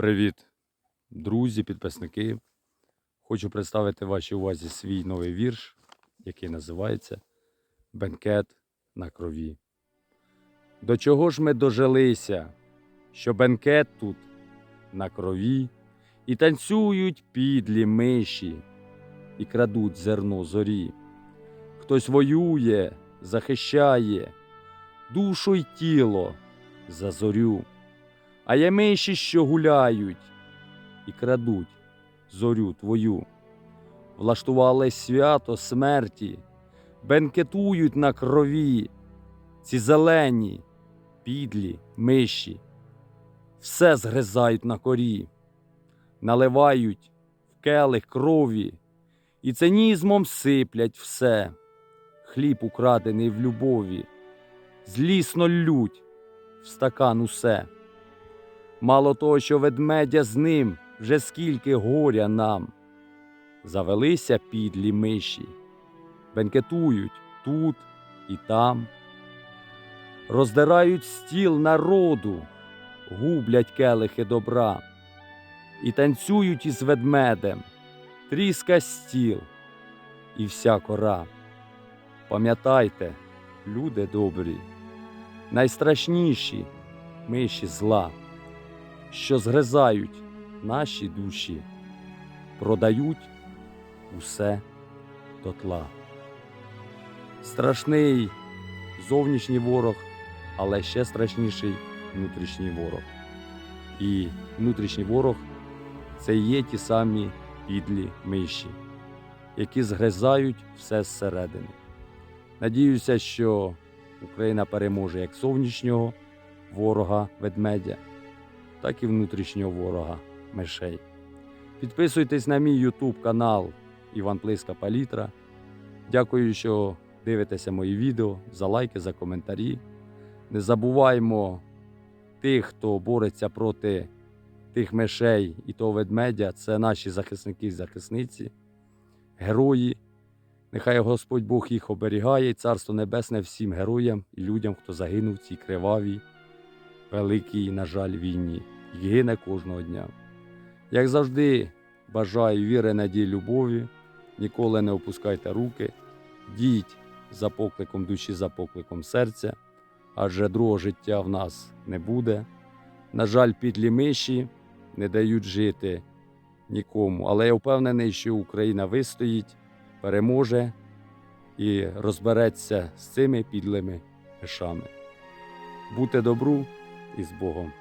Привіт, друзі, підписники. Хочу представити вашій увазі свій новий вірш, який називається Бенкет на крові. До чого ж ми дожилися, що бенкет тут на крові, і танцюють підлі миші, і крадуть зерно зорі. Хтось воює, захищає душу й тіло за зорю. А є миші, що гуляють і крадуть зорю твою. Влаштували свято смерті, бенкетують на крові, ці зелені, підлі миші, все згризають на корі, наливають в келих крові і цинізмом сиплять все, хліб украдений в любові, злісно лють в стакан усе. Мало того, що ведмедя з ним вже скільки горя нам. Завелися підлі миші, бенкетують тут і там, роздирають стіл народу, гублять келихи добра, і танцюють із ведмедем, тріска стіл і вся кора. Пам'ятайте, люди добрі, найстрашніші миші зла що згризають наші душі, продають усе дотла. Страшний зовнішній ворог, але ще страшніший внутрішній ворог. І внутрішній ворог це є ті самі підлі миші, які згризають все зсередини. Надіюся, що Україна переможе як зовнішнього ворога ведмедя так і внутрішнього ворога мишей. Підписуйтесь на мій YouTube канал Іван Плиска Палітра. Дякую, що дивитеся мої відео, за лайки, за коментарі. Не забуваймо тих, хто бореться проти тих мишей і того ведмедя. Це наші захисники і захисниці, герої. Нехай Господь Бог їх оберігає, і Царство Небесне всім героям і людям, хто загинув в цій кривавій великій, на жаль, війні і гине кожного дня. Як завжди, бажаю віри, надії, любові, ніколи не опускайте руки, дійте за покликом душі, за покликом серця, адже другого життя в нас не буде. На жаль, підлі миші не дають жити нікому, але я впевнений, що Україна вистоїть, переможе і розбереться з цими підлими мишами. Будьте добру із Богом.